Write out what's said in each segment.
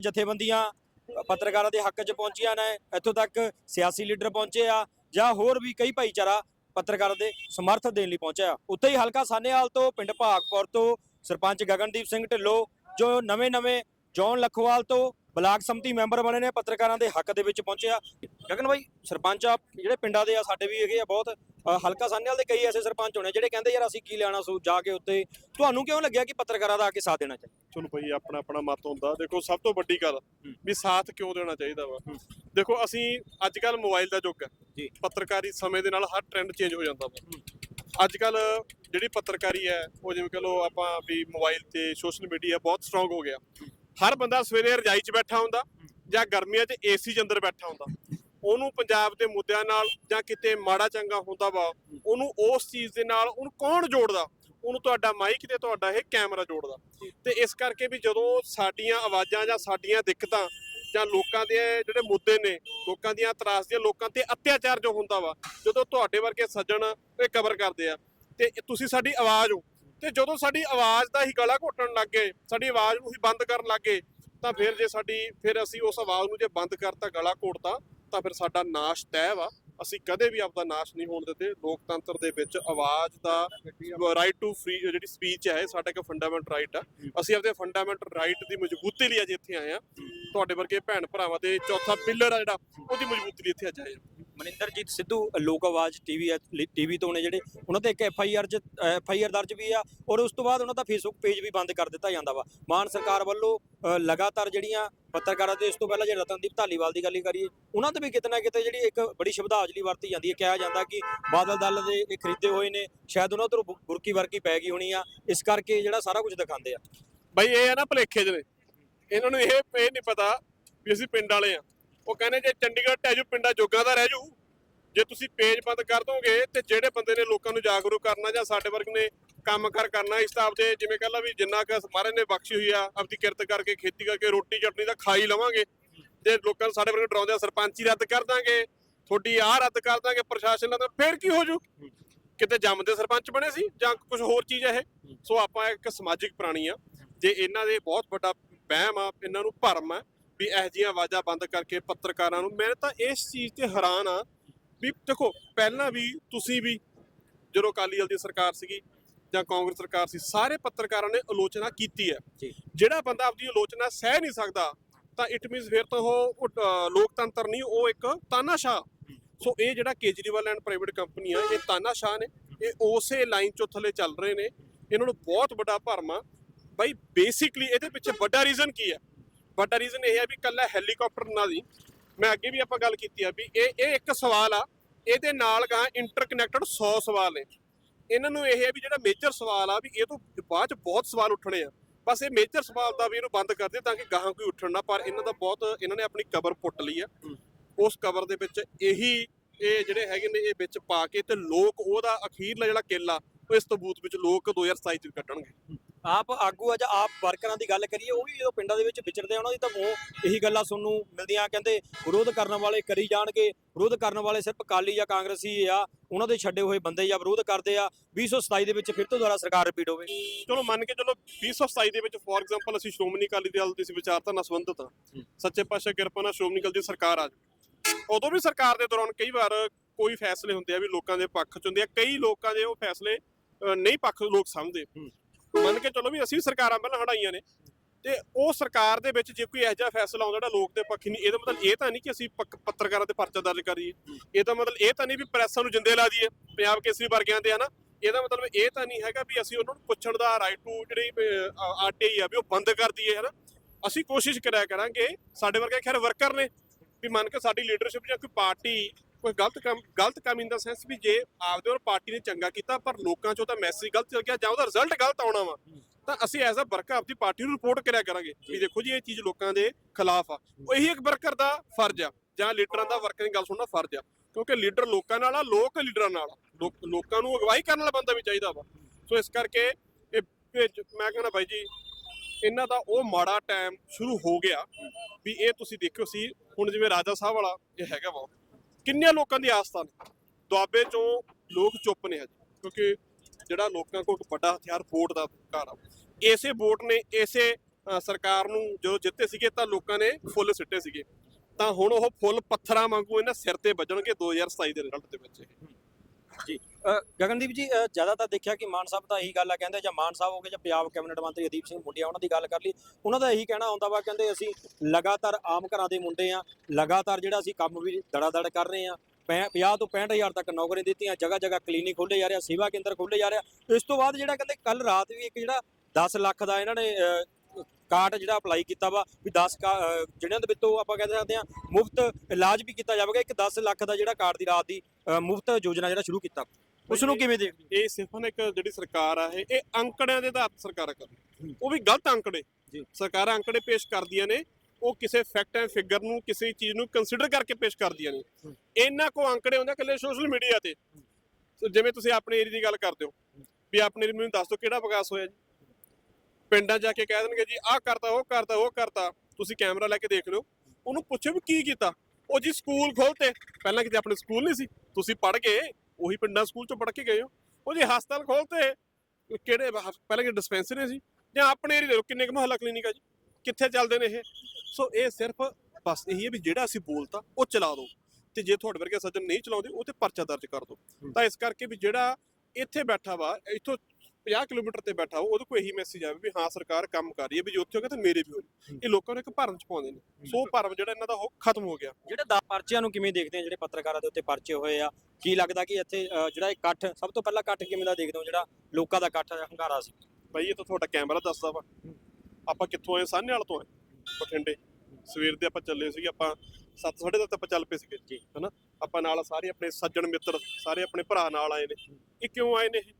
ਜਥੇਬੰਦੀਆਂ, ਪੱਤਰਕਾਰਾਂ ਦੇ ਹੱਕ 'ਚ ਪਹੁੰਚੀਆਂ ਨੇ, ਇੱਥੋਂ ਤੱਕ ਸਿਆਸੀ ਲੀਡਰ ਪਹੁੰਚੇ ਆ ਜਾਂ ਹੋਰ ਵੀ ਕਈ ਭਾਈਚਾਰਾ ਪੱਤਰਕਾਰਾਂ ਦੇ ਸਮਰਥ ਦੇਣ ਲਈ ਪਹੁੰਚਿਆ। ਉੱਥੇ ਹੀ ਹਲਕਾ ਸਾਨੇਵਾਲ ਤੋਂ ਪਿੰਡ ਭਾਗਪੁਰ ਤੋਂ ਸਰਪੰਚ ਗਗਨਦੀਪ ਸਿੰਘ ਢਿੱਲੋਂ, ਜੋ ਨਵੇਂ-ਨਵੇਂ ਜੌਨ ਲਖਵਾਲ ਤੋਂ ਬਲਾਕ ਸੰਮਤੀ ਮੈਂਬਰ ਬਣੇ ਨੇ, ਪੱਤਰਕਾਰਾਂ ਦੇ ਹੱਕ ਦੇ ਵਿੱਚ ਪਹੁੰਚਿਆ। ਗਗਨ ਭਾਈ ਸਰਪੰਚ ਆ ਜਿਹੜੇ ਪਿੰਡਾਂ ਦੇ ਆ, ਸਾਡੇ ਵੀ ਹੈਗੇ ਆ ਬਹੁਤ। ਹਲਕਾ ਸਾਨੇਵਾਲ ਦੇ ਕਈ ਐਸੇ ਸਰਪੰਚ ਹੋਣੇ, ਜਿਹੜੇ ਕਹਿੰਦੇ ਯਾਰ ਅਸੀਂ ਕੀ ਲੈਣਾ, ਸੋ ਜਾ ਕੇ ਉੱਤੇ ਤੁਹਾਨੂੰ ਕਿਉਂ ਲੱਗਿਆ ਕਿ ਪੱਤਰਕਾਰਾਂ ਦਾ ਆ ਕੇ ਸਾਥ ਦੇਣਾ ਚਾਹੀਦਾ? ਚਲੋ ਭਾਈ ਆਪਣਾ ਆਪਣਾ ਮਤ ਹੁੰਦਾ। ਦੇਖੋ ਸਭ ਤੋਂ ਵੱਡੀ ਗੱਲ ਵੀ ਸਾਥ ਕਿਉਂ ਦੇਣਾ ਚਾਹੀਦਾ ਵਾ? ਦੇਖੋ ਅਸੀਂ ਅੱਜ ਕੱਲ ਮੋਬਾਈਲ ਦਾ ਯੁੱਗ ਹੈ। ਜੀ। ਪੱਤਰਕਾਰੀ ਸਮੇਂ ਦੇ ਨਾਲ ਹਰ ਟ੍ਰੈਂਡ ਚੇਂਜ ਹੋ ਜਾਂਦਾ ਵਾ। ਅੱਜ ਕੱਲ ਜਿਹੜੀ ਪੱਤਰਕਾਰੀ ਹੈ ਉਹ ਜਿਵੇਂ ਕਹ ਲਓ ਆਪਾਂ ਵੀ ਮੋਬਾਈਲ ਤੇ ਸੋਸ਼ਲ ਮੀਡੀਆ ਬਹੁਤ ਸਟਰੋਂਗ ਹੋ ਗਿਆ। ਹਰ ਬੰਦਾ ਸਵੇਰੇ ਰਜਾਈ 'ਚ ਬੈਠਾ ਹੁੰਦਾ ਜਾਂ ਗਰਮੀਆਂ 'ਚ ਏਸੀ 'ਚ ਅੰਦਰ ਬੈਠਾ ਹੁੰਦਾ। ਉਹਨੂੰ ਪੰਜਾਬ ਦੇ ਮੁੱਦਿਆਂ ਨਾਲ ਜਾਂ ਕਿਤੇ ਮਾੜਾ ਚੰਗਾ ਹੁੰਦਾ ਵਾ ਉਹਨੂੰ ਉਸ ਚੀਜ਼ ਦੇ ਨਾਲ ਉਹਨੂੰ ਕੌਣ ਜੋੜਦਾ? ਉਹਨੂੰ ਤੁਹਾਡਾ ਮਾਈਕ ਤੇ ਤੁਹਾਡਾ ਇਹ ਕੈਮਰਾ ਜੋੜਦਾ। ਤੇ ਇਸ ਕਰਕੇ ਵੀ ਜਦੋਂ ਸਾਡੀਆਂ ਆਵਾਜ਼ਾਂ ਜਾਂ ਸਾਡੀਆਂ ਦਿੱਕਤਾਂ ਜਾਂ ਲੋਕਾਂ ਦੇ ਜਿਹੜੇ ਮੁੱਦੇ ਨੇ, ਲੋਕਾਂ ਦੀਆਂ ਤਰਾਸਦੀਆਂ ਲੋਕਾਂ ਤੇ ਅਤਿਆਚਾਰ ਜੋ ਹੁੰਦਾ ਵਾ, ਜਦੋਂ ਤੁਹਾਡੇ ਵਰਗੇ ਸੱਜਣ ਇਹ ਕਵਰ ਕਰਦੇ ਆ, ਤੇ ਤੁਸੀਂ ਸਾਡੀ ਆਵਾਜ਼ ਹੋ। ਤੇ ਜਦੋਂ ਸਾਡੀ ਆਵਾਜ਼ ਦਾ ਹੀ ਗਲਾ ਘੋਟਣ ਲੱਗ ਗਏ, ਸਾਡੀ ਆਵਾਜ਼ ਨੂੰ ਹੀ ਬੰਦ ਕਰਨ ਲੱਗ ਗਏ, ਤਾਂ ਫਿਰ ਜੇ ਸਾਡੀ, ਫਿਰ ਅਸੀਂ ਉਸ ਆਵਾਜ਼ ਨੂੰ ਜੇ ਬੰਦ ਕਰਤਾ, ਗਲਾ ਘੋਟਤਾ, ਤਾਂ ਫਿਰ ਸਾਡਾ ਨਾਸ਼ ਤੈਅ ਵਾ। ਅਸੀਂ ਕਦੇ ਵੀ ਆਪਦਾ ਨਾਸ਼ ਨਹੀਂ ਹੋਣ ਦਿੰਦੇ ਲੋਕਤੰਤਰ ਦੇ ਵਿੱਚ ਆਵਾਜ਼ ਦਾ ਰਾਈਟ ਟੂ ਫ੍ਰੀ ਜਿਹੜੀ ਸਪੀਚ ਹੈ ਸਾਡਾ ਇੱਕ ਫੰਡਾਮੈਂਟਲ ਰਾਈਟ ਆ। ਅਸੀਂ ਆਪਦੇ ਫੰਡਾਮੈਂਟਲ ਰਾਈਟ ਦੀ ਮਜ਼ਬੂਤੀ ਲਈ ਅੱਜ ਇੱਥੇ ਆਏ ਆ ਤੁਹਾਡੇ ਵਰਗੇ ਭੈਣ ਭਰਾਵਾਂ ਦੇ ਚੌਥਾ ਪਿੱਲਰ ਆ ਜਿਹੜਾ ਉਹਦੀ ਮਜ਼ਬੂਤੀ ਲਈ ਇੱਥੇ ਅੱਜ ਆਏ ਆ ਮਨਿੰਦਰਜੀਤ ਸਿੱਧੂ, ਲੋਕ ਆਵਾਜ਼ ਟੀਵੀ ਟੀਵੀ ਤੋਂ ਨੇ ਜਿਹੜੇ, ਉਹਨਾਂ ਤੇ ਇੱਕ ਐਫ ਆਈ ਆਰ ਚ ਐਫ ਆਈ ਆਰ ਦਰਜ ਵੀ ਆ ਔਰ ਉਸ ਤੋਂ ਬਾਅਦ ਉਹਨਾਂ ਦਾ ਫੇਸਬੁੱਕ ਪੇਜ ਵੀ ਬੰਦ ਕਰ ਦਿੱਤਾ ਜਾਂਦਾ ਵਾ। ਮਾਨ ਸਰਕਾਰ ਵੱਲੋਂ ਲਗਾਤਾਰ ਜਿਹੜੀਆਂ ਪੱਤਰਕਾਰਾਂ ਦੇ ਇਸ ਤੋਂ ਪਹਿਲਾਂ ਜਿਹੜੇ ਰਤਨਦੀਪ ਧਾਲੀਵਾਲ ਦੀ ਗੱਲ ਕਰੀਏ, ਉਹਨਾਂ ਤੇ ਵੀ ਕਿਤੇ ਨਾ ਕਿਤੇ ਜਿਹੜੀ ਇੱਕ ਬੜੀ ਸ਼ਬਦਾਵਲੀ ਵਰਤੀ ਜਾਂਦੀ ਹੈ। ਕਿਹਾ ਜਾਂਦਾ ਕਿ ਬਾਦਲ ਦਲ ਦੇ ਇਹ ਖਰੀਦੇ ਹੋਏ ਨੇ, ਸ਼ਾਇਦ ਉਹਨਾਂ ਤੋਂ ਬੁਰਕੀ ਵਰਕੀ ਪੈ ਗਈ ਹੋਣੀ ਆ। ਇਸ ਕਰਕੇ ਜਿਹੜਾ ਸਾਰਾ ਕੁਝ ਦਿਖਾਉਂਦੇ ਆ। ਬਈ ਇਹ ਆ ਨਾ ਭਲੇਖੇ ਜਿਹੇ ਇਹਨਾਂ ਨੂੰ ਇਹ ਇਹ ਨਹੀਂ ਪਤਾ ਵੀ ਅਸੀਂ ਪਿੰਡ ਵਾਲੇ ਆ। ਉਹ ਕਹਿੰਦੇ ਜੇ ਚੰਡੀਗੜ੍ਹ ਟਹਿ ਜੂ ਪਿੰਡਾਂ ਜੋਗਾ ਦਾ ਰਹਿ ਜੂ ਜੇ ਤੁਸੀਂ ਪੇਜ ਬੰਦ ਕਰ ਦੋਗੇ, ਤੇ ਜਿਹੜੇ ਬੰਦੇ ਨੇ ਲੋਕਾਂ ਨੂੰ ਜਾਗਰੂਕ ਕਰਨਾ ਜਾਂ ਸਾਡੇ ਵਰਗ ਨੇ ਕੰਮ ਕਰ ਕਰਨਾ ਇਸ ਤਾਂ ਆਪਦੇ ਜਿਵੇਂ ਕਹ ਵੀ ਜਿੰਨਾ ਕੁ ਮਹਾਰਾਜ ਨੇ ਬਖਸ਼ੀ ਹੋਈ ਆ, ਆਪਦੀ ਕਿਰਤ ਕਰਕੇ ਖੇਤੀ ਕਰਕੇ ਰੋਟੀ ਚਟਨੀ ਤਾਂ ਖਾ ਹੀ ਲਵਾਂਗੇ ਜੇ ਲੋਕਾਂ ਨੂੰ ਸਾਡੇ ਵਰਗ ਡਰਾਉਂਦੇ ਆ, ਸਰਪੰਚੀ ਰੱਦ ਕਰ ਦਾਂਗੇ, ਤੁਹਾਡੀ ਆਹ ਰੱਦ ਕਰ ਦਾਂਗੇ ਪ੍ਰਸ਼ਾਸਨ ਦਾ ਫਿਰ ਕੀ ਹੋ ਜੂ ਕਿਤੇ ਜੰਮਦੇ ਸਰਪੰਚ ਬਣੇ ਸੀ ਜਾਂ ਕੁਝ ਹੋਰ ਚੀਜ਼ ਹੈ ਇਹ? ਸੋ ਆਪਾਂ ਇੱਕ ਸਮਾਜਿਕ ਪ੍ਰਾਣੀ ਆ, ਜੇ ਇਹਨਾਂ ਦੇ ਬਹੁਤ ਵੱਡਾ ਵਹਿਮ ਆ, ਇਹਨਾਂ ਨੂੰ ਭਰਮ ਆ ਵੀ ਇਹੋ ਜਿਹੀਆਂ ਆਵਾਜ਼ਾਂ ਬੰਦ ਕਰਕੇ ਪੱਤਰਕਾਰਾਂ ਨੂੰ ਮੈਂ ਤਾਂ ਇਸ ਚੀਜ਼ ਤੇ ਹੈਰਾਨ ਆ ਵੀ ਦੇਖੋ ਪਹਿਲਾਂ ਵੀ ਤੁਸੀਂ ਵੀ ਜਦੋਂ ਅਕਾਲੀ ਦਲ ਦੀ ਸਰਕਾਰ ਸੀਗੀ ਜਾਂ ਕਾਂਗਰਸ ਸਰਕਾਰ ਸੀ ਸਾਰੇ ਪੱਤਰਕਾਰਾਂ ਨੇ ਆਲੋਚਨਾ ਕੀਤੀ ਹੈ। ਜਿਹੜਾ ਬੰਦਾ ਆਪਦੀ ਆਲੋਚਨਾ ਸਹਿ ਨਹੀਂ ਸਕਦਾ ਤਾਂ ਇਟ ਮੀਨਸ ਫਿਰ ਤਾਂ ਉਹ ਲੋਕਤੰਤਰ ਨਹੀਂ ਉਹ ਇੱਕ ਤਾਨਾਸ਼ਾਹ। ਸੋ ਇਹ ਜਿਹੜਾ ਕੇਜਰੀਵਾਲ ਐਂਡ ਪ੍ਰਾਈਵੇਟ ਕੰਪਨੀ ਆ ਇਹ ਤਾਨਾਸ਼ਾਹ ਨੇ ਇਹ ਉਸੇ ਲਾਈਨ ਚੋਂ ਥੱਲੇ ਚੱਲ ਰਹੇ ਨੇ। ਇਹਨਾਂ ਨੂੰ ਬਹੁਤ ਵੱਡਾ ਭਰਮ। ਆ ਬਾਈ ਬੇਸਿਕਲੀ ਇਹਦੇ ਪਿੱਛੇ ਵੱਡਾ ਰੀਜ਼ਨ ਕੀ ਹੈ? ਵੱਡਾ ਰੀਜ਼ਨ ਇਹ ਹੈ ਵੀ ਕੱਲਾ ਹੈਲੀਕਾਪਟਰ ਨਾਲ ਨਹੀਂ ਮੈਂ ਅੱਗੇ ਵੀ ਆਪਾਂ ਗੱਲ ਕੀਤੀ ਆ ਵੀ ਇਹ ਇਹ ਇੱਕ ਸਵਾਲ ਆ। ਇਹਦੇ ਨਾਲ ਗਾਂ ਇੰਟਰਕਨੈਕਟਡ 100 ਸਵਾਲ ਨੇ। ਇਹਨਾਂ ਨੂੰ ਇਹ ਹੈ ਵੀ ਜਿਹੜਾ ਮੇਜਰ ਸਵਾਲ ਆ ਵੀ ਇਹ ਤੋਂ ਬਾਅਦ ਚ ਬਹੁਤ ਸਵਾਲ ਉੱਠਣੇ ਆ। ਬਸ ਇਹ ਮੇਜਰ ਸਵਾਲ ਦਾ ਵੀ ਇਹਨੂੰ ਬੰਦ ਕਰ ਦੇ ਤਾਂ ਕਿ ਗਾਹਾਂ ਕੋਈ ਉੱਠਣ ਨਾ ਪਰ ਇਹਨਾਂ ਦਾ ਬਹੁਤ, ਇਹਨਾਂ ਨੇ ਆਪਣੀ ਕਬਰ ਪੁੱਟ ਲਈ ਆ। ਉਸ ਕਬਰ ਦੇ ਵਿੱਚ ਇਹੀ ਇਹ ਜਿਹੜੇ ਹੈਗੇ ਨੇ ਇਹ ਵਿੱਚ ਪਾ ਕੇ ਤੇ ਲੋਕ ਉਹਦਾ ਅਖੀਰਲਾ ਜਿਹੜਾ ਕੇਲਾ, ਉਹ ਇਸ ਤਬੂਤ ਵਿੱਚ ਲੋਕ 2027 ਚ ਕੱਢਣਗੇ। ਆਪ ਆਗੂ ਆ ਜਾਂ ਆਪ ਵਰਕਰਾਂ ਦੀ ਗੱਲ ਕਰੀਏ ਉਹ ਵੀ ਜਦੋਂ ਪਿੰਡਾਂ ਦੇ ਵਿੱਚ ਵਿਚਰਦੇ ਆ ਉਹਨਾਂ ਦੀ ਤਾਂ ਉਹ ਇਹੀ ਗੱਲਾਂ ਸੁਣਨ ਨੂੰ ਮਿਲਦੀਆਂ ਕਹਿੰਦੇ ਵਿਰੋਧ ਕਰਨ ਵਾਲੇ ਕਰੀ ਜਾਣਗੇ ਵਿਰੋਧ ਕਰਨ ਵਾਲੇ ਸਿਰਫ ਅਕਾਲੀ ਜਾਂ ਕਾਂਗਰਸੀ ਆ ਉਹਨਾਂ ਦੇ ਛੱਡੇ ਹੋਏ ਬੰਦੇ ਜਾਂ ਵਿਰੋਧ ਕਰਦੇ ਆ 2027 ਦੇ ਵਿੱਚ ਫਿਰ ਤੋਂ ਦੁਬਾਰਾ ਸਰਕਾਰ ਰਿਪੀਟ ਹੋਵੇ। ਚਲੋ ਮੰਨ ਕੇ ਚਲੋ 2027 ਦੇ ਵਿੱਚ ਫੋਰ ਐਗਜ਼ਾਮਪਲ ਅਸੀਂ ਸ਼੍ਰੋਮਣੀ ਅਕਾਲੀ ਦਲ ਦੀ ਵਿਚਾਰਤਾ ਨਾਲ ਸੰਬੰਧਿਤ ਹਾਂ। ਸੱਚੇ ਪਾਤਸ਼ਾਹ ਕਿਰਪਾ ਨਾਲ ਸ਼੍ਰੋਮਣੀ ਅਕਾਲੀ ਦੀ ਸਰਕਾਰ ਆ ਜਾਵੇ। ਉਦੋਂ ਵੀ ਸਰਕਾਰ ਦੇ ਦੌਰਾਨ ਕਈ ਵਾਰ ਕੋਈ ਫੈਸਲੇ ਹੁੰਦੇ ਆ ਵੀ ਲੋਕਾਂ ਦੇ ਪੱਖ ਚ ਹੁੰਦੇ ਆ ਕਈ ਲੋਕਾਂ ਦੇ ਉਹ ਫੈਸਲੇ ਅ, ਨਹੀਂ ਪੱਖ ਲੋਕ ਸਮਝਦੇ। ਮੰਨ ਕੇ ਚਲੋ ਵੀ ਅਸੀਂ ਵੀ ਸਰਕਾਰਾਂ ਪਹਿਲਾਂ ਹਟਾਈਆਂ ਨੇ। ਤੇ ਉਹ ਸਰਕਾਰ ਦੇ ਵਿੱਚ ਜੇ ਕੋਈ ਇਹੋ ਜਿਹਾ ਫੈਸਲਾ ਆਉਂਦਾ ਜਿਹੜਾ ਲੋਕ ਦੇ ਪੱਖੀ ਨਹੀਂ, ਇਹਦਾ ਮਤਲਬ ਇਹ ਤਾਂ ਨਹੀਂ ਕਿ ਅਸੀਂ ਪੱਤਰਕਾਰਾਂ ਤੇ ਪਰਚਾ ਦਰਜ ਕਰੀਏ ਇਹਦਾ ਮਤਲਬ ਇਹ ਤਾਂ ਨਹੀਂ ਵੀ ਪ੍ਰੈਸਾਂ ਨੂੰ ਜਿੰਦੇ ਲਾ ਦਈਏ, ਪੰਜਾਬ ਕੇਸਰੀ ਵਰਗਿਆਂ ਦੇ, ਹਨਾ? ਇਹਦਾ ਮਤਲਬ ਇਹ ਤਾਂ ਨਹੀਂ ਹੈਗਾ ਵੀ ਅਸੀਂ ਉਹਨਾਂ ਨੂੰ ਪੁੱਛਣ ਦਾ ਰਾਈਟ ਟੂ ਜਿਹੜੀ ਆਰਟੀਆਈ ਆ ਵੀ ਉਹ ਬੰਦ ਕਰ ਦਈਏ, ਹਨਾ? ਅਸੀਂ ਕੋਸ਼ਿਸ਼ ਕਰਿਆ ਕਰਾਂਗੇ, ਸਾਡੇ ਵਰਗੇ ਖੈਰ ਵਰਕਰ ਨੇ, ਵੀ ਮੰਨ ਕੇ ਸਾਡੀ ਲੀਡਰਸ਼ਿਪ ਜਾਂ ਕੋਈ ਪਾਰਟੀ ਕੋਈ ਗਲਤ ਕੰਮ ਗਲਤ ਕੰਮ ਇਨ ਦਾ ਸੈਂਸ ਵੀ ਜੇ ਆਪਦੇ ਔਰ ਪਾਰਟੀ ਨੇ ਚੰਗਾ ਕੀਤਾ ਪਰ ਲੋਕਾਂ ਚੋਂ ਤਾਂ ਮੈਸੇਜ ਗਲਤ ਚੱਲ ਗਿਆ ਜਾਂ ਉਹਦਾ ਰਿਜ਼ਲਟ ਗਲਤ ਆਉਣਾ ਵਾ ਤਾਂ ਅਸੀਂ ਐਜ਼ ਅ ਵਰਕਰ ਆਪਦੀ ਪਾਰਟੀ ਨੂੰ ਰਿਪੋਰਟ ਕਰਿਆ ਕਰਾਂਗੇ ਵੀ ਦੇਖੋ ਜੀ ਇਹ ਚੀਜ਼ ਲੋਕਾਂ ਦੇ ਖਿਲਾਫ ਆ। ਉਹ ਇਹੀ ਇੱਕ ਵਰਕਰ ਦਾ ਫਰਜ਼ ਆ ਜਾਂ ਲੀਡਰਾਂ ਦਾ ਵਰਕਰ ਦੀ ਗੱਲ ਸੁਣਨਾ ਫਰਜ਼ ਆ ਕਿਉਂਕਿ ਲੀਡਰ ਲੋਕਾਂ ਨਾਲ ਆ ਲੋਕ ਲੀਡਰਾਂ ਨਾਲ ਲੋਕ- ਨੂੰ ਅਗਵਾਈ ਕਰਨ ਵਾਲਾ ਬੰਦਾ ਵੀ ਚਾਹੀਦਾ ਵਾ। ਸੋ ਇਸ ਕਰਕੇ ਇਹ ਇਹ ਜ- ਮੈਂ ਕਹਿੰਦਾ ਬਾਈ ਜੀ ਇਹਨਾਂ ਦਾ ਉਹ ਮਾੜਾ ਟਾਈਮ ਸ਼ੁਰੂ ਹੋ ਗਿਆ ਵੀ ਇਹ ਤੁਸੀਂ ਦੇਖਿਓ ਸੀ ਹੁਣ ਜਿਵੇਂ ਰਾਜਾ ਸਾਹਿਬ ਵਾਲਾ ਇਹ ਹੈਗਾ ਵਾ। ਕਿੰਨੇ ਲੋਕਾਂ ਦੀ ਆਸਥਾ ਨੇ? ਦੁਆਬੇ ਚੋਂ ਲੋਕ ਚੁੱਪ ਨੇ ਅੱਜ ਕਿਉਂਕਿ ਜਿਹੜਾ ਲੋਕਾਂ ਕੋਲ ਇੱਕ ਵੱਡਾ ਹਥਿਆਰ ਵੋਟ ਦਾ ਅਧਿਕਾਰ ਆ। ਇਸੇ ਵੋਟ ਨੇ ਇਸੇ ਸਰਕਾਰ ਨੂੰ ਜਦੋਂ ਜਿੱਤੇ ਸੀਗੇ ਤਾਂ ਲੋਕਾਂ ਨੇ ਫੁੱਲ ਸਿੱਟੇ ਸੀਗੇ। ਤਾਂ ਹੁਣ ਉਹ ਫੁੱਲ ਪੱਥਰਾਂ ਵਾਂਗੂ ਇਹਨਾਂ ਸਿਰ ਤੇ ਵੱਜਣਗੇ 2027 ਦੇ ਰਿਜ਼ਲਟ ਦੇ ਵਿੱਚ ਇਹ। ਜੀ। ਗਗਨਦੀਪ ਜੀ ਅ, ਜ਼ਿਆਦਾਤਰ ਦੇਖਿਆ ਕਿ ਮਾਨ ਸਾਹਿਬ ਤਾਂ ਇਹੀ ਗੱਲ ਆ ਕਹਿੰਦੇ ਜਾਂ ਮਾਨ ਸਾਹਿਬ ਹੋ ਗਏ ਜਾਂ ਪੰਜਾਬ ਕੈਬਨਿਟ ਮੰਤਰੀ ਅਦੀਪ ਸਿੰਘ ਮੁੰਡਿਆ ਉਹਨਾਂ ਦੀ ਗੱਲ ਕਰ ਲਈ। ਉਹਨਾਂ ਦਾ ਇਹੀ ਕਹਿਣਾ ਹੁੰਦਾ ਵਾ ਕਹਿੰਦੇ ਅਸੀਂ ਲਗਾਤਾਰ ਆਮ ਘਰਾਂ ਦੇ ਮੁੰਡੇ ਆ ਲਗਾਤਾਰ ਜਿਹੜਾ ਅਸੀਂ ਕੰਮ ਵੀ ਦੜਾ ਦੜ ਕਰ ਰਹੇ ਆ 50 ਤੋਂ 65000 ਤੱਕ ਨੌਕਰੀਆਂ ਦਿੱਤੀਆਂ ਜਗ੍ਹਾ ਜਗ੍ਹਾ ਕਲੀਨਿਕ ਖੋਲੇ ਜਾ ਰਿਹਾ ਸੇਵਾ ਕੇਂਦਰ ਖੋਲੇ ਜਾ ਰਿਹਾ ਇਸ ਤੋਂ ਬਾਅਦ ਜਿਹੜਾ ਕਹਿੰਦੇ ਕੱਲ ਰਾਤ ਵੀ ਇੱਕ ਜਿਹੜਾ 10 ਲੱਖ ਦਾ ਇਹਨਾਂ ਨੇ ਕਾਰਡ ਜਿਹੜਾ ਅਪਲਾਈ ਕੀਤਾ ਵਾ ਵੀ 10 ਕਾ- ਅ, ਜਿਹੜਿਆਂ ਦੇ ਵਿੱਚੋਂ ਆਪਾਂ ਕਹਿ ਸਕਦੇ ਆ ਮੁਫਤ ਇਲਾਜ ਵੀ ਕੀਤਾ ਜਾਵੇਗਾ ਇੱਕ 10 ਲੱਖ ਦਾ ਜਿਹੜਾ ਕਾਰਡ ਦੀ ਰਾਤ ਦੀ ਮੁਫਤ ਯੋਜਨਾ ਜਿਹੜਾ ਸ਼ੁਰੂ ਕੀਤਾ। ਉਸ ਨੂੰ ਕਿਵੇਂ ਦੇਖ ਇਹ ਸਿਰਫ ਨਾ ਇੱਕ ਜਿਹੜੀ ਸਰਕਾਰ ਆ ਇਹ ਇਹ ਅੰਕੜਿਆਂ ਦੇ ਆਧਾਰ ਤੇ ਸਰਕਾਰਾਂ ਕਰ ਉਹ ਵੀ ਗਲਤ ਅੰਕੜੇ। ਸਰਕਾਰਾਂ ਅੰਕੜੇ ਪੇਸ਼ ਕਰਦੀਆਂ ਨੇ ਉਹ ਕਿਸੇ ਫੈਕਟ ਐਂਡ ਫਿਗਰ ਨੂੰ ਕਿਸੇ ਚੀਜ਼ ਨੂੰ ਕੰਸੀਡਰ ਕਰਕੇ ਪੇਸ਼ ਕਰਦੀਆਂ ਨੇ। ਇਹਨਾਂ ਕੋ ਅੰਕੜੇ ਹੁੰਦੇ ਇਕੱਲੇ ਸੋਸ਼ਲ ਮੀਡੀਆ ਤੇ। ਸੋ ਜਿਵੇਂ ਤੁਸੀਂ ਆਪਣੇ ਏਰੀਆ ਦੀ ਗੱਲ ਕਰਦੇ ਹੋ ਵੀ ਆਪਣੇ ਏਰੀਏ ਮੈਨੂੰ ਦੱਸ ਦਿਓ ਕਿਹੜਾ ਵਿਕਾਸ ਹੋਇਆ ਜੀ। ਪਿੰਡਾਂ ਜਾ ਕੇ ਕਹਿ ਦੇਣਗੇ ਜੀ ਆਹ ਕਰਤਾ ਉਹ ਕਰਤਾ ਉਹ ਕਰਤਾ। ਤੁਸੀਂ ਕੈਮਰਾ ਲੈ ਕੇ ਦੇਖ ਲਿਓ। ਉਹਨੂੰ ਪੁੱਛੋ ਵੀ ਕੀ ਕੀਤਾ। ਉਹ ਜੀ ਸਕੂਲ ਖੋਲਤੇ। ਪਹਿਲਾਂ ਕਿਤੇ ਆਪਣੇ ਸਕੂਲ ਨਹੀਂ ਸੀ। ਤੁਸੀਂ ਪੜ੍ਹ ਗਏ। ਉਹੀ ਪਿੰਡਾਂ ਸਕੂਲ ਚੋਂ ਪੜ੍ਹ ਕੇ ਗਏ ਹੋ। ਉਹ ਜੀ ਹਸਪਤਾਲ ਖੋਲਤੇ ਕਿਹੜੇ ਪਹਿਲਾਂ ਕਿ ਡਿਸਪੈਂਸਰੀ ਸੀ? ਜਾਂ ਆਪਣੇ ਏਰੀਏ ਦੇ ਕਿੰਨੇ ਕੁ ਮੁਹੱਲਾ ਕਲੀਨਿਕ ਆ ਜੀ? ਕਿੱਥੇ ਚੱਲਦੇ ਨੇ ਇਹ? ਸੋ ਇਹ ਸਿਰਫ ਬਸ ਇਹੀ ਹੈ ਵੀ ਜਿਹੜਾ ਅਸੀਂ ਬੋਲਤਾ, ਉਹ ਚਲਾ ਦਿਓ। ਤੇ ਜੇ ਤੁਹਾਡੇ ਵਰਗੇ ਸੱਜਣ ਨਹੀਂ ਚਲਾਉਂਦੇ, ਉਹ ਤੇ ਪਰਚਾ ਦਰਜ ਕਰ ਦਿਓ। ਤਾਂ ਇਸ ਕਰਕੇ ਵੀ ਜਿਹੜਾ ਇੱਥੇ ਬੈਠਾ ਵਾ, ਇੱਥੋਂ 50 ਕਿਲੋਮੀਟਰ ਤੇ ਬੈਠਾ ਵਾ ਉਹਦੇ ਕੋਲ ਇਹੀ ਮੈਸੇਜ ਆਵੇ ਵੀ ਹਾਂ ਸਰਕਾਰ ਕੰਮ ਕਰ ਰਹੀ ਹੈ ਵੀ ਜੇ ਉੱਥੇ ਹੋ ਗਿਆ ਤਾਂ ਮੇਰੇ ਵੀ ਹੋ ਜਾਣ। ਇਹ ਲੋਕਾਂ ਨੂੰ ਇੱਕ ਭਰਮ ਚ ਪਾਉਂਦੇ ਨੇ। ਸੋ ਉਹ ਭਰਮ ਜਿਹੜਾ ਇਹਨਾਂ ਦਾ ਉਹ ਖਤਮ ਹੋ ਗਿਆ। ਜਿਹੜੇ ਦਾ ਪਰਚਿਆਂ ਨੂੰ ਕਿਵੇਂ ਦੇਖਦੇ ਆ ਜਿਹੜੇ ਪੱਤਰਕਾਰਾਂ ਦੇ ਉੱਤੇ ਪਰਚੇ ਹੋਏ ਆ? ਕੀ ਲੱਗਦਾ ਕਿ ਇੱਥੇ ਅ, ਜਿਹੜਾ ਇਕੱਠ ਸਭ ਤੋਂ ਪਹਿਲਾਂ ਇਕੱਠ ਕਿਵੇਂ ਦਾ ਦੇਖਦੇ ਹੋ ਜਿਹੜਾ ਲੋਕਾਂ ਦਾ ਇਕੱਠ ਹੰਗਾਰਾ ਸੀ? ਬਾਈ ਇਹ ਤਾਂ ਤੁਹਾਡਾ ਕੈਮਰਾ ਦੱਸਦਾ ਵਾ। ਆਪਾਂ ਕਿੱਥੋਂ ਆਏ? ਸਾਹਨੇ ਵਾਲ ਤੋਂ ਆਏ ਬਠਿੰਡੇ। ਸਵੇਰ ਦੇ ਆਪਾਂ ਚੱਲੇ ਸੀਗੇ ਆਪਾਂ 7:30 ਤੱਕ ਆਪਾਂ ਚੱਲ ਪਏ ਸੀਗੇ ਜੀ। ਹਨਾ? ਆਪਾਂ ਨਾਲ ਸਾਰੇ ਆਪਣੇ ਸੱਜਣ ਮਿੱਤਰ ਸਾਰੇ ਆਪਣੇ ਭਰਾ ਨਾਲ ਆਏ ਨੇ। ਇਹ ਕਿਉਂ ਆਏ ਨੇ ਇਹ?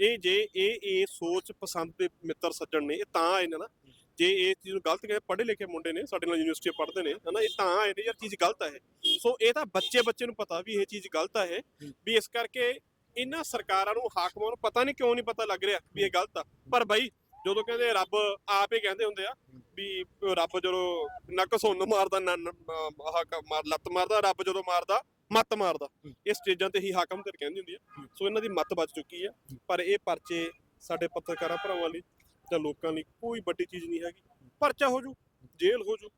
ਇਹ ਜੇ ਇਹ ਇਹ ਸੋਚ ਪਸੰਦ ਦੇ ਮਿੱਤਰ ਸੱਜਣ ਨੇ, ਇਹ ਤਾਂ ਆਏ ਨੇ ਨਾ। ਜੇ ਇਹ ਚੀਜ਼ ਨੂੰ ਗਲਤ ਕਹਿੰਦੇ ਪੜ੍ਹੇ ਲਿਖੇ ਮੁੰਡੇ ਨੇ, ਸਾਡੇ ਨਾਲ ਯੂਨੀਵਰਸਿਟੀ ਪੜ੍ਹਦੇ ਨੇ, ਹਨਾ, ਇਹ ਤਾਂ ਆਏ ਨੇ ਯਾਰ, ਚੀਜ਼ ਗਲਤ ਹੈ ਇਹ। ਸੋ ਇਹ ਤਾਂ ਬੱਚੇ ਬੱਚੇ ਨੂੰ ਪਤਾ ਵੀ ਇਹ ਚੀਜ਼ ਗਲਤ ਹੈ ਇਹ, ਵੀ ਇਸ ਕਰਕੇ ਇਹਨਾਂ ਸਰਕਾਰਾਂ ਨੂੰ, ਹਾਕਮਾਂ ਨੂੰ ਪਤਾ ਨਹੀਂ ਕਿਉਂ ਨਹੀਂ ਪਤਾ ਲੱਗ ਰਿਹਾ ਵੀ ਇਹ ਗਲਤ ਆ। ਪਰ ਬਈ, ਜਦੋਂ ਕਹਿੰਦੇ ਰੱਬ ਆਪ ਹੀ ਕਹਿੰਦੇ ਹੁੰਦੇ ਆ ਵੀ ਰੱਬ ਜਦੋਂ ਨੱਕ ਸੁੰਨ ਮਾਰਦਾ ਨਾ ਨਾ- ਆਹ ਮਾਰ, ਲੱਤ ਮਾਰਦਾ, ਰੱਬ ਜਦੋਂ ਮਾਰਦਾ ਮੱਤ ਮਾਰਦਾ। ਇਹ ਸਟੇਜਾਂ ਤੇ ਹੀ ਹਾਕਮ ਤੇ ਕਹਿੰਦੀ ਹੁੰਦੀ ਆ। ਸੋ ਇਹਨਾਂ ਦੀ ਮੱਤ ਵੱਜ ਚੁੱਕੀ ਆ। ਪਰ ਇਹ ਪਰਚੇ ਸਾਡੇ ਪੱਤਰਕਾਰਾਂ ਭਰਾਵਾਂ ਲਈ ਜਾਂ ਲੋਕਾਂ ਲਈ ਕੋਈ ਵੱਡੀ ਚੀਜ਼ ਨਹੀਂ ਹੈਗੀ। ਪਰਚਾ ਹੋ ਜੂ ਜੇਲ੍ਹ ਹੋ ਜੂ।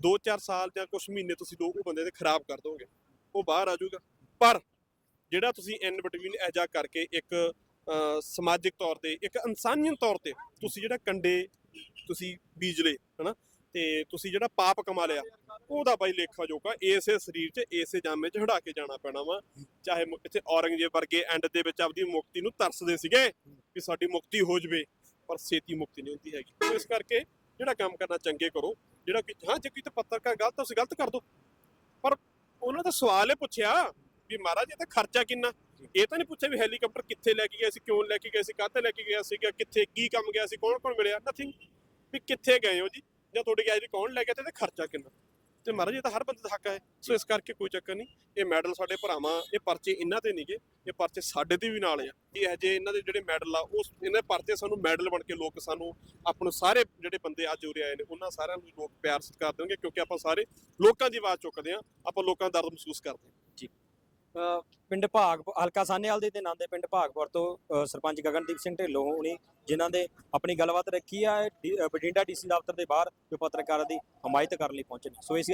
2-4 ਸਾਲ ਜਾਂ ਕੁਝ ਮਹੀਨੇ ਤੁਸੀਂ ਲੋਕ ਉਹ ਬੰਦੇ ਦੇ ਖਰਾਬ ਕਰ ਦੋਗੇ ਉਹ ਬਾਹਰ ਆ ਜਾਊਗਾ ਪਰ ਜਿਹੜਾ ਤੁਸੀਂ ਇਨ ਬਿਟਵੀਨ ਐਜਾ ਕਰਕੇ ਇੱਕ ਸਮਾਜਿਕ ਤੌਰ ਤੇ ਇੱਕ ਇਨਸਾਨੀਅਤ ਤੌਰ ਤੇ ਤੁਸੀਂ ਜਿਹੜਾ ਕੰਡੇ ਤੁਸੀਂ ਬੀਜ ਲਏ ਹਨਾ? ਤੇ ਤੁਸੀਂ ਜਿਹੜਾ ਪਾਪ ਕਮਾ ਲਿਆ ਉਹਦਾ ਬਾਈ ਲੇਖਾ ਜੋਗਾ, ਇਸੇ ਸਰੀਰ 'ਚ, ਇਸੇ ਜਾਮੇ 'ਚ ਹੜਾ ਕੇ ਜਾਣਾ ਪੈਣਾ ਵਾ। ਚਾਹੇ ਮੁ- ਇੱਥੇ ਔਰੰਗਜ਼ੇਬ ਵਰਗੇ ਐਂਡ ਦੇ ਵਿੱਚ ਆਪਦੀ ਮੁਕਤੀ ਨੂੰ ਤਰਸਦੇ ਸੀਗੇ ਵੀ ਸਾਡੀ ਮੁਕਤੀ ਹੋ ਜਵੇ, ਪਰ ਛੇਤੀ ਮੁਕਤੀ ਨਹੀਂ ਹੁੰਦੀ ਹੈਗੀ। ਸੋ ਇਸ ਕਰਕੇ ਜਿਹੜਾ ਕੰਮ ਕਰਨਾ ਚੰਗੇ ਕਰੋ, ਜਿਹੜਾ ਕਿ, ਹਾਂ, ਜੇ ਕਿਤੇ ਪੱਤਰਕਾਰ ਗਲਤ, ਤੁਸੀਂ ਗਲਤ ਕਰ ਦੋ। ਪਰ ਉਹਨਾਂ ਦਾ ਸਵਾਲ ਇਹ ਪੁੱਛਿਆ ਵੀ ਮਹਾਰਾਜ ਇਹਦਾ ਖਰਚਾ ਕਿੰਨਾ? ਇਹ ਤਾਂ ਨਹੀਂ ਪੁੱਛਿਆ ਵੀ ਹੈਲੀਕਾਪਟਰ ਕਿੱਥੇ ਲੈ ਕੇ ਗਏ ਸੀ ਕਿਉਂ ਲੈ ਕੇ ਗਏ ਸੀ ਕਾਹਤੇ ਲੈ ਕੇ ਗਿਆ ਸੀਗਾ ਕਿੱਥੇ, ਕੀ ਕੰਮ ਗਿਆ ਸੀ ਕੌਣ ਕੌਣ ਮਿਲਿਆ? ਨਥਿੰਗ ਵੀ ਕਿੱਥੇ ਗਏ ਹੋ ਜੀ? ਜਾਂ ਤੁਹਾਡੇ ਗਿਆ ਜੀ ਕੌਣ ਲੈ ਗਿਆ ਤੇ ਇਹਦਾ ਖਰਚਾ ਕਿੰਨਾ? ਤੇ ਮਹਾਰਾਜ ਇਹ ਤਾਂ ਹਰ ਬੰਦੇ ਦਾ ਹੱਕ ਹੈ। ਸੋ ਇਸ ਕਰਕੇ ਕੋਈ ਚੱਕਰ ਨਹੀਂ ਇਹ ਮੈਡਲ ਸਾਡੇ ਭਰਾਵਾਂ ਇਹ ਪਰਚੇ ਇਹਨਾਂ ਤੇ ਨਹੀਂਗੇ ਇਹ ਪਰਚੇ ਸਾਡੇ ਤੇ ਵੀ ਨਾਲ ਆ। ਇਹ ਜੇ ਇਹਨਾਂ ਦੇ ਜਿਹੜੇ ਮੈਡਲ ਆ ਉਹ ਇਹਨਾਂ ਪਰਚੇ ਸਾਨੂੰ ਮੈਡਲ ਬਣ ਕੇ ਲੋਕ ਸਾਨੂੰ ਆਪਣੇ ਸਾਰੇ ਜਿਹੜੇ ਬੰਦੇ ਅੱਜ ਉਰੇ ਆਏ ਨੇ ਉਹਨਾਂ ਸਾਰਿਆਂ ਨੂੰ ਲੋਕ ਪਿਆਰ ਸਤਿਕਾਰ ਦੇਣਗੇ ਕਿਉਂਕਿ ਆਪਾਂ ਸਾਰੇ ਲੋਕਾਂ ਦੀ ਆਵਾਜ਼ ਚੁੱਕਦੇ ਆ ਆਪਾਂ ਲੋਕਾਂ ਦਾ ਦਰਦ ਮਹਿਸੂਸ ਕਰਦੇ ਹਾਂ। ਜੀ। ਪਿੰਡ ਭਾਗ ਹਲਕਾ ਸਾਨੇਵਾਲ ਦੇ ਤੇ ਨੰਦੇ ਪਿੰਡ ਭਾਗਪੁਰ ਤੋਂ ਸਰਪੰਚ ਗਗਨਦੀਪ ਸਿੰਘ ਢਿੱਲੋਂ ਹੋਣੀ ਜਿਨ੍ਹਾਂ ਦੇ ਆਪਣੀ ਗੱਲਬਾਤ ਰੱਖੀ ਆ ਡੀ- ਅ, ਬਠਿੰਡਾ ਡੀਸੀ ਦਫ਼ਤਰ ਦੇ ਬਾਹਰ ਜੋ ਪੱਤਰਕਾਰਾਂ ਦੀ ਹਮਾਇਤ ਕਰਨ ਲਈ ਪਹੁੰਚੇ ਸੋ ਇਸ